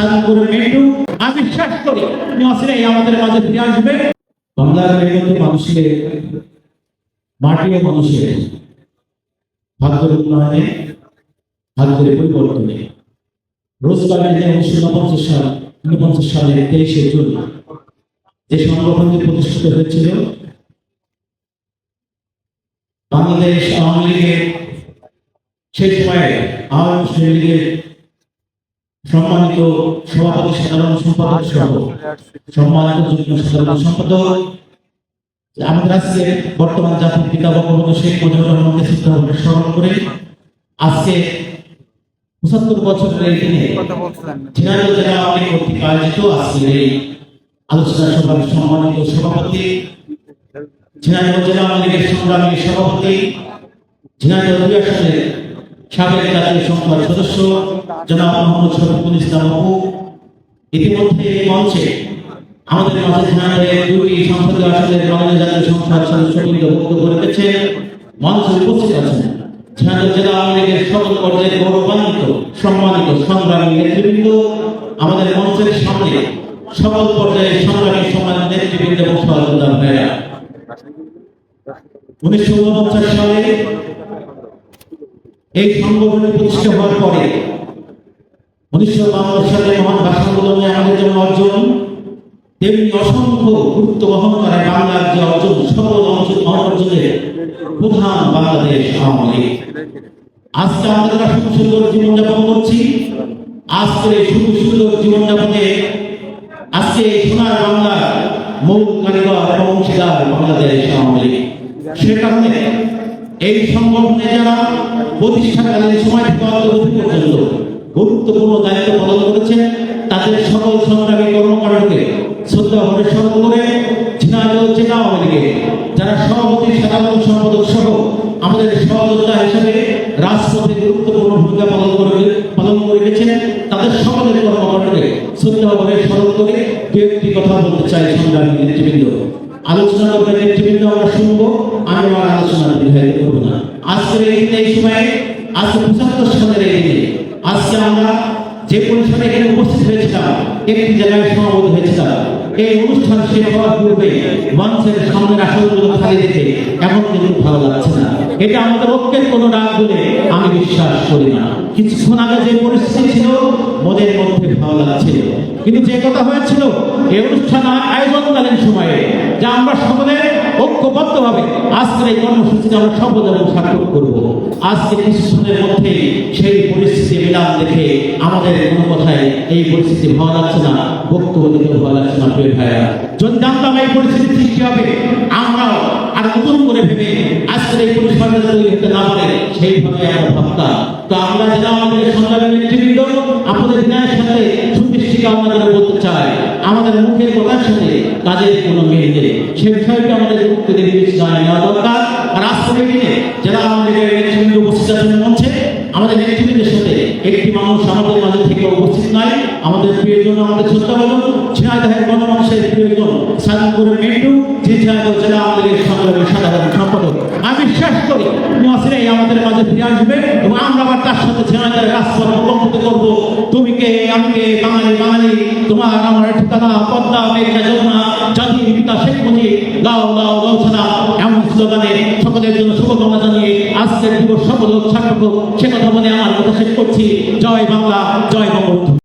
সাদপুরের মেন্টু আমি বিশ্বাস করি। উনি অচিরেই আমাদের মাঝে ফিরে আসবে। বাংলার মেহনতি মানুষের মাটি ও মানুষের ভাগ্যের উন্নয়নে, ভাগ্যের পরিবর্তনে। রোজগার যে উনিশশো উনপঞ্চাশ সাল উনপঞ্চাশ সালের তেইশে জুন। যে সংগঠনটি প্রতিষ্ঠিত হয়েছিল, বাংলাদেশ আওয়ামী লীগের সেই সময়ে আওয়ামী লীগের সম্মানিত সভাপতি সাধারণ সম্পাদক সহ সম্মানিত যুগ্ম সাধারণ সম্পাদক, আমাদের আজকে বর্তমান জাতির পিতা বঙ্গবন্ধু শেখ মুজিবুর রহমানকে শ্রদ্ধা স্মরণ করে আজকে পঁচাত্তর বছরের দিনে ঝিনাইদহ জেলা আওয়ামী কর্তৃক আয়োজিত আজকের এই আলোচনা সভার সম্মানিত সভাপতি, ঝিনাইদহ জেলা আওয়ামী লীগের সংগ্রামী সভাপতি, ঝিনাইদহ দুই আসনের সাবেক জাতীয় সংসদ সদস্য জনাব মোহাম্মদ শরফুল ইসলাম বাবু। ইতিমধ্যে এই মঞ্চে আমাদের মাঝে দুটি সংসদীয় আসনের বাংলাদেশ জাতীয় সংসদ সদস্যবৃন্দ বক্তব্য রেখেছেন মঞ্চে উপস্থিত আছেন ঝিনাইদহ জেলা আওয়ামী লীগের সকল পর্যায়ের গৌরবান্বিত, সম্মানিত, সংগ্রামী নেতৃবৃন্দ, আমাদের মঞ্চের সামনে সকল পর্যায়ের সংগ্রামী সমাজ নেতৃবৃন্দ এবং সহযোগিতা ভাইরা উনিশশো উনপঞ্চাশ সালে এই সংগঠন প্রতিষ্ঠা হওয়ার পরে উনিশশো বান্ন সালে মহান ভাষা আন্দোলনে আমাদের জন্য অর্জন, তেমনি অসংখ্য গুরুত্ব বহন করে বাংলার যে অর্জন সকল অর্জনের প্রধান বাংলাদেশ আওয়ামী আজকে একটা সুখ সুন্দর জীবনযাপন করছি। আজকে এই সুখ সুন্দর জীবনযাপনে আজকে এই সোনার বাংলার মূল কারিগর এবং অংশীদার বাংলাদেশ আওয়ামী লীগ। সে কারণে এই সংগঠনে যারা প্রতিষ্ঠাকালীন সময় থেকে অদ্যবধি পর্যন্ত গুরুত্বপূর্ণ দায়িত্ব পালন করেছেন, তাদের সকল সংগ্রামী কর্মকাণ্ডকে শ্রদ্ধা ভরে করে ঝিনাইদহ জেলা আওয়ামী লীগের যারা সভাপতি, সাধারণ সম্পাদক সহ আমাদের সহযোদ্ধা হিসেবে রাজপথে গুরুত্বপূর্ণ ভূমিকা পালন করে পালন করে গেছেন, তাদের সকলের কর্মকাণ্ডকে শ্রদ্ধা ভরে করে দু একটি কথা বলতে চাই সংগ্রামী নেতৃবৃন্দ। আলোচনা করবে নেতৃবৃন্দ আমরা শুনব আমি আমার আলোচনা দীর্ঘায়িত করব না আজকের এই দিনে এই সময়ে আজকে পঁচাত্তর সালের এই দিনে আজকে আমরা যে পরিসরে এখানে উপস্থিত হয়েছিলাম, একটি জায়গায় সমাবেত হয়েছিলাম। এই অনুষ্ঠান শেষ হওয়ার পূর্বে মঞ্চের সামনের আসনগুলো খালি দেখে এখন কিন্তু ভালো লাগছে না। এটা আমাদের ঐক্যের কোনো ডাক বলে আমি বিশ্বাস করি না। কিছুক্ষণ আগে যে পরিস্থিতি ছিল, মনের মধ্যে ভালো লাগছিল। কিন্তু যে কথা হয়েছিল, এই অনুষ্ঠান আয়োজনকালীন সময়ে, যা আমরা সকলে ঐক্যবদ্ধভাবে আজকের এই কর্মসূচিতে আমরা এবং সার্থক করব। আজকে কিছুক্ষণের মধ্যে সেই পরিস্থিতি মিলান দেখে আমাদের কোনো কথায় এই পরিস্থিতি ভালো লাগছে না, বক্তব্য দিতে ভালো লাগছে না, প্রিয় ভাইয়া যদি জানতাম এই পরিস্থিতি সৃষ্টি হবে আমরাও আর নতুন করে ভেবে আজকের এই পরিসরটা তৈরি হতে না পারে, সেইভাবে আমরা ভাবতাম। তো আমরা যারা আমাদের সংগ্রামী নেতৃবৃন্দ, আপনাদের ন্যায়ের সাথে কামনা বলতে চাই আমাদের মুখের কথার সাথে কাজের কোনো মেয়ে নেই। সে বিষয়টি আমাদের দিতে চায় না দরকার। দিনে যারা আমাদের নেতৃবৃন্দ উপস্থিত আছেন মঞ্চে, আমাদের নেতৃবৃন্দের সাথে একটি মানুষ আমাদের মাঝে থেকে উপস্থিত নাই আমাদের প্রিয়জন, আমাদের শ্রদ্ধা বলুন ঝিনাইদহের গণমানুষের প্রিয়জন সাদপুরের মেন্টু, যে ঝিনাইদহ জেলা আমাদের সংগ্রামের সাধারণ সম্পাদক। আমি বিশ্বাস করি অচিরেই আমাদের মাঝে ফিরে আসবে এবং আমরা আবার তার সাথে ঝিনাইদহের রাজপথ অবলম্বিত করব। তুমি কে, আমি কে, বাঙালি বাঙালি, তোমার আমার ঠিকানা, পদ্মা, মেঘনা, যমুনা জাতির পিতা শেখ মুজিব, লাও লাও লাও ছাড়া এমন স্লোগানে সকলের জন্য শুভকামনা জানিয়ে আজকের দিবস হোক সার্থক সে কথা বলে আমার কথা শেষ করছি। জয় বাংলা, জয় বঙ্গবন্ধু।